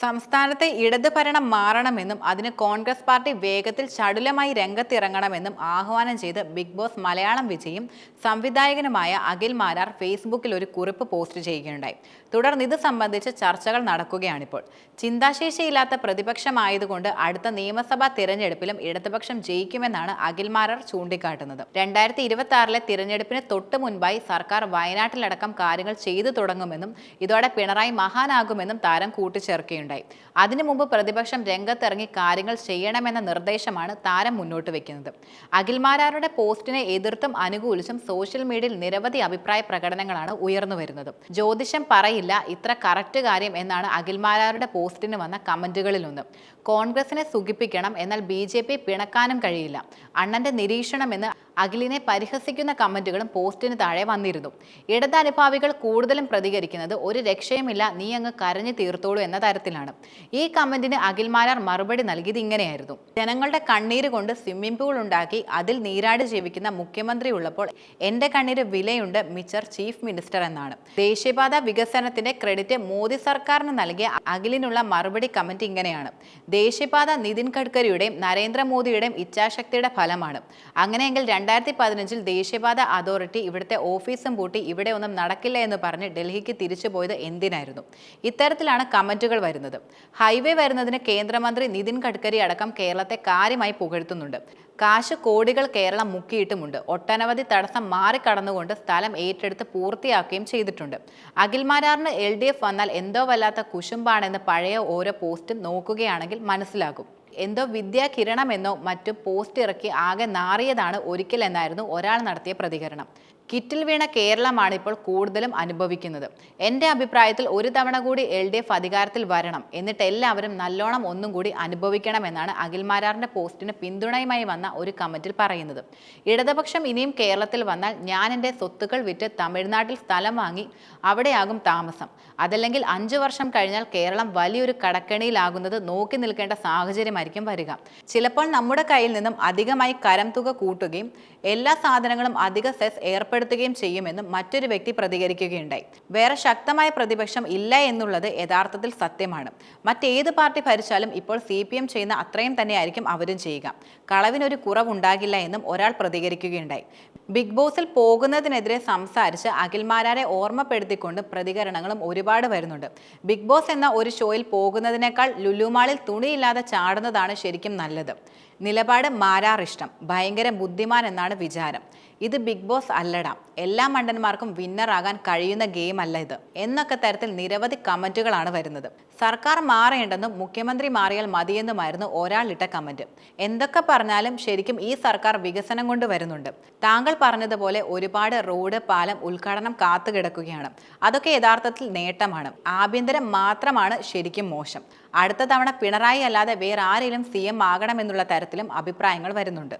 സംസ്ഥാനത്തെ ഇടത് ഭരണം മാറണമെന്നും അതിന് കോൺഗ്രസ് പാർട്ടി വേഗത്തിൽ ചടുലമായി രംഗത്തിറങ്ങണമെന്നും ആഹ്വാനം ചെയ്ത് ബിഗ് ബോസ് മലയാളം വിജയും സംവിധായകനുമായ അഖിൽ മാരാർ ഫേസ്ബുക്കിൽ ഒരു കുറിപ്പ് പോസ്റ്റ് ചെയ്യുകയുണ്ടായി. തുടർന്ന് ഇത് സംബന്ധിച്ച് ചർച്ചകൾ നടക്കുകയാണിപ്പോൾ. ചിന്താശേഷിയില്ലാത്ത പ്രതിപക്ഷമായതുകൊണ്ട് അടുത്ത നിയമസഭാ തിരഞ്ഞെടുപ്പിലും ഇടതുപക്ഷം ജയിക്കുമെന്നാണ് അഖിൽ മാരാർ ചൂണ്ടിക്കാട്ടുന്നത്. രണ്ടായിരത്തി ഇരുപത്തി ആറിലെ തിരഞ്ഞെടുപ്പിന് തൊട്ട് മുൻപായി സർക്കാർ വയനാട്ടിലടക്കം കാര്യങ്ങൾ ചെയ്തു തുടങ്ങുമെന്നും ഇതോടെ പിണറായി മഹാനാകുമെന്നും താരം കൂട്ടിച്ചേർക്കുകയുണ്ടായി അതിനു മുമ്പ് പ്രതിപക്ഷം രംഗത്തിറങ്ങി കാര്യങ്ങൾ ചെയ്യണമെന്ന നിർദ്ദേശമാണ് താരം മുന്നോട്ട് വെക്കുന്നത്. അഖിൽമാരാരുടെ പോസ്റ്റിനെ എതിർത്തും അനുകൂലിച്ചും സോഷ്യൽ മീഡിയയിൽ നിരവധി അഭിപ്രായ പ്രകടനങ്ങളാണ് ഉയർന്നു വരുന്നത്. ജ്യോതിഷം പറയില്ല ഇത്ര കറക്റ്റ് കാര്യം എന്നാണ് അഖിൽമാരാരുടെ പോസ്റ്റിന് വന്ന കമന്റുകളിലൊന്ന്. കോൺഗ്രസിനെ സുഖിപ്പിക്കണം എന്നാൽ ബി ജെ പി പിണക്കാനും കഴിയില്ല. അണ്ണന്റെ നിരീക്ഷണമെന്ന് അഖിലിനെ പരിഹസിക്കുന്ന കമന്റുകളും പോസ്റ്റിന് താഴെ വന്നിരുന്നു. ഇടതനുഭാവികൾ കൂടുതലും പ്രതികരിക്കുന്നത് ഒരു രക്ഷയുമില്ല നീ അങ്ങ് കരഞ്ഞു തീർത്തോളൂ എന്ന തരത്തിലാണ്. ഈ കമന്റിന് അഖിൽമാരാർ മറുപടി നൽകിയത് ഇങ്ങനെയായിരുന്നു. ജനങ്ങളുടെ കണ്ണീര് കൊണ്ട് സ്വിമ്മിംഗ് പൂൾ ഉണ്ടാക്കി അതിൽ നീരാടി ജീവിക്കുന്ന മുഖ്യമന്ത്രി ഉള്ളപ്പോൾ എന്റെ കണ്ണീര് വിലയുണ്ട് മിച്ചർ ചീഫ് മിനിസ്റ്റർ എന്നാണ്. ദേശീയപാത വികസനത്തിന്റെ ക്രെഡിറ്റ് മോദി സർക്കാരിന് നൽകിയ അഖിലിനുള്ള മറുപടി കമന്റ് ഇങ്ങനെയാണ്. ദേശീയപാത നിതിൻ ഗഡ്കരിയുടെയും നരേന്ദ്രമോദിയുടെയും ഇച്ഛാശക്തിയുടെ ഫലമാണ്. അങ്ങനെയെങ്കിൽ രണ്ടായിരത്തി പതിനഞ്ചിൽ ദേശീയപാത അതോറിറ്റി ഇവിടുത്തെ ഓഫീസും പൂട്ടി ഇവിടെ ഒന്നും നടക്കില്ല എന്ന് പറഞ്ഞ് ഡൽഹിക്ക് തിരിച്ചു പോയത് എന്തിനായിരുന്നു? ഇത്തരത്തിലാണ് കമന്റുകൾ വരുന്നത്. ഹൈവേ വരുന്നതിന് കേന്ദ്രമന്ത്രി നിതിൻ ഗഡ്കരി അടക്കം കേരളത്തെ കാര്യമായി പുകഴ്ത്തുന്നുണ്ട്. കാശ് കോടികൾ കേരളം മുക്കിയിട്ടുമുണ്ട്. ഒട്ടനവധി തടസ്സം മാറിക്കടന്നുകൊണ്ട് സ്ഥലം ഏറ്റെടുത്ത് പൂർത്തിയാക്കുകയും ചെയ്തിട്ടുണ്ട്. അഖിൽമാരാറിന് എൽ ഡി എഫ് വന്നാൽ എന്തോ വല്ലാത്ത കുശുമ്പാണെന്ന് പഴയ ഓരോ പോസ്റ്റും നോക്കുകയാണെങ്കിൽ മനസ്സിലാകും. എന്തോ വിദ്യാകിരണമെന്നോ മറ്റും പോസ്റ്റ് ഇറക്കി ആകെ നാറിയതാണ് ഒരിക്കൽ എന്നായിരുന്നു ഒരാൾ നടത്തിയ പ്രതികരണം. കിറ്റിൽ വീണ കേരളമാണ് ഇപ്പോൾ കൂടുതലും അനുഭവിക്കുന്നത്. എന്റെ അഭിപ്രായത്തിൽ ഒരു തവണ കൂടി എൽ ഡി എഫ് അധികാരത്തിൽ വരണം എന്നിട്ട് എല്ലാവരും നല്ലോണം ഒന്നും കൂടി അനുഭവിക്കണമെന്നാണ് അഖിൽമാരാറിന്റെ പോസ്റ്റിന് പിന്തുണയുമായി വന്ന ഒരു കമന്റിൽ പറയുന്നത്. ഇടതുപക്ഷം ഇനിയും കേരളത്തിൽ വന്നാൽ ഞാൻ എന്റെ സ്വത്തുക്കൾ വിറ്റ് തമിഴ്നാട്ടിൽ സ്ഥലം വാങ്ങി അവിടെയാകും താമസം. അതല്ലെങ്കിൽ അഞ്ചു വർഷം കഴിഞ്ഞാൽ കേരളം വലിയൊരു കടക്കെണിയിലാകുന്നത് നോക്കി നിൽക്കേണ്ട സാഹചര്യമായിരിക്കും വരിക. ചിലപ്പോൾ നമ്മുടെ കയ്യിൽ നിന്നും അധികമായി കരം തുക കൂട്ടുകയും എല്ലാ സാധനങ്ങളും അധിക സെസ് ഏർപ്പെടുത്തുകയും ചെയ്യുമെന്നും മറ്റൊരു വ്യക്തി പ്രതികരിക്കുകയുണ്ടായി. വേറെ ശക്തമായ പ്രതിപക്ഷം ഇല്ല എന്നുള്ളത് യഥാർത്ഥത്തിൽ സത്യമാണ്. മറ്റേത് പാർട്ടി ഭരിച്ചാലും ഇപ്പോൾ സി പി എം ചെയ്യുന്ന അത്രയും തന്നെയായിരിക്കും അവരും ചെയ്യുക. കളവിനൊരു കുറവുണ്ടാകില്ല എന്നും ഒരാൾ പ്രതികരിക്കുകയുണ്ടായി. ബിഗ് ബോസിൽ പോകുന്നതിനെതിരെ സംസാരിച്ച് അഖിൽമാരാരെ ഓർമ്മപ്പെടുത്തിക്കൊണ്ട് പ്രതികരണങ്ങളും ഒരുപാട് വരുന്നുണ്ട്. ബിഗ് ബോസ് എന്ന ഒരു ഷോയിൽ പോകുന്നതിനേക്കാൾ ലുലുമാളിൽ തുണിയില്ലാതെ ചാടുന്നതാണ് ശരിക്കും നല്ലത്. നിലപാട് മാരാറിഷ്ടം ഭയങ്കര ബുദ്ധിമാൻ എന്നാണ് വിചാരം. ഇത് ബിഗ് ബോസ് അല്ലടാ. എല്ലാ മണ്ടന്മാർക്കും വിന്നർ ആകാൻ കഴിയുന്ന ഗെയിം അല്ല ഇത്. എന്നൊക്കെ തരത്തിൽ നിരവധി കമന്റുകളാണ് വരുന്നത്. സർക്കാർ മാറേണ്ടെന്നും മുഖ്യമന്ത്രി മാറിയാൽ മതിയെന്നുമായിരുന്നു ഒരാളിട്ട കമന്റ്. എന്തൊക്കെ പറഞ്ഞാലും ശരിക്കും ഈ സർക്കാർ വികസനം കൊണ്ട് വരുന്നുണ്ട്. താങ്കൾ പറഞ്ഞതുപോലെ ഒരുപാട് റോഡ് പാലം ഉദ്ഘാടനം കാത്തുകിടക്കുകയാണ്. അതൊക്കെ യഥാർത്ഥത്തിൽ നേട്ടമാണ്. ആഭ്യന്തരം മാത്രമാണ് ശരിക്കും മോശം. അടുത്ത തവണ പിണറായി അല്ലാതെ വേറെ ആരെങ്കിലും സി എം ആകണമെന്നുള്ള തരത്തിലും അഭിപ്രായങ്ങൾ വരുന്നുണ്ട്.